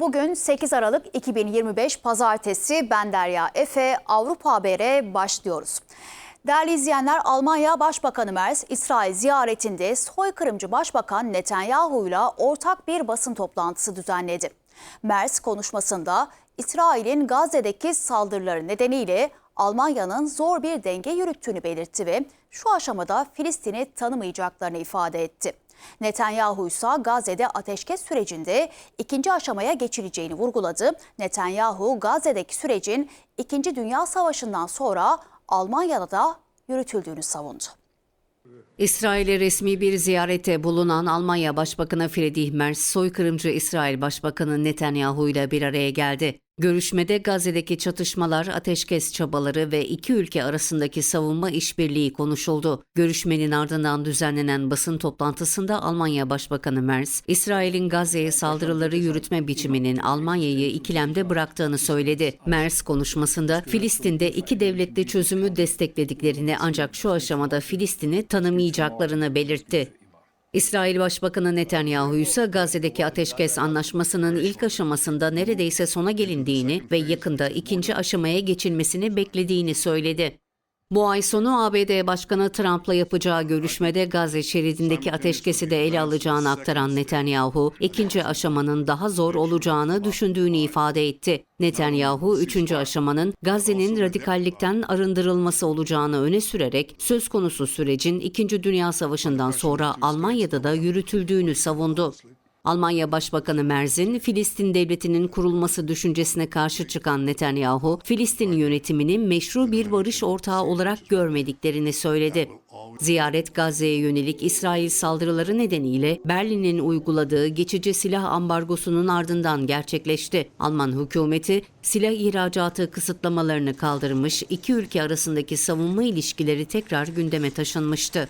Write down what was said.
Bugün 8 Aralık 2025 Pazartesi ben Derya Efe Avrupa Haber'e başlıyoruz. Değerli izleyenler Almanya Başbakanı Merz İsrail ziyaretinde soykırımcı Başbakan Netanyahu ile ortak bir basın toplantısı düzenledi. Merz konuşmasında İsrail'in Gazze'deki saldırıları nedeniyle Almanya'nın zor bir denge yürüttüğünü belirtti ve şu aşamada Filistin'i tanımayacaklarını ifade etti. Netanyahu ise Gazze'de ateşkes sürecinde ikinci aşamaya geçileceğini vurguladı. Netanyahu Gazze'deki sürecin İkinci Dünya Savaşı'ndan sonra Almanya'da da yürütüldüğünü savundu. İsrail'e resmi bir ziyarette bulunan Almanya Başbakanı Friedrich Merz, soykırımcı İsrail Başbakanı Netanyahu ile bir araya geldi. Görüşmede Gazze'deki çatışmalar, ateşkes çabaları ve iki ülke arasındaki savunma işbirliği konuşuldu. Görüşmenin ardından düzenlenen basın toplantısında Almanya Başbakanı Merz, İsrail'in Gazze'ye saldırıları yürütme biçiminin Almanya'yı ikilemde bıraktığını söyledi. Merz konuşmasında Filistin'de iki devletli çözümü desteklediklerini ancak şu aşamada Filistin'i tanımayacaklarını belirtti. İsrail Başbakanı Netanyahu ise Gazze'deki ateşkes anlaşmasının ilk aşamasında neredeyse sona gelindiğini ve yakında ikinci aşamaya geçilmesini beklediğini söyledi. Bu ay sonu ABD Başkanı Trump'la yapacağı görüşmede Gazze şeridindeki ateşkesi de ele alacağını aktaran Netanyahu, ikinci aşamanın daha zor olacağını düşündüğünü ifade etti. Netanyahu, üçüncü aşamanın Gazze'nin radikallikten arındırılması olacağını öne sürerek söz konusu sürecin İkinci Dünya Savaşı'ndan sonra Almanya'da da yürütüldüğünü savundu. Almanya Başbakanı Merz'in Filistin devletinin kurulması düşüncesine karşı çıkan Netanyahu, Filistin yönetimini meşru bir barış ortağı olarak görmediklerini söyledi. Ziyaret Gazze'ye yönelik İsrail saldırıları nedeniyle Berlin'in uyguladığı geçici silah ambargosunun ardından gerçekleşti. Alman hükümeti silah ihracatı kısıtlamalarını kaldırmış, iki ülke arasındaki savunma ilişkileri tekrar gündeme taşınmıştı.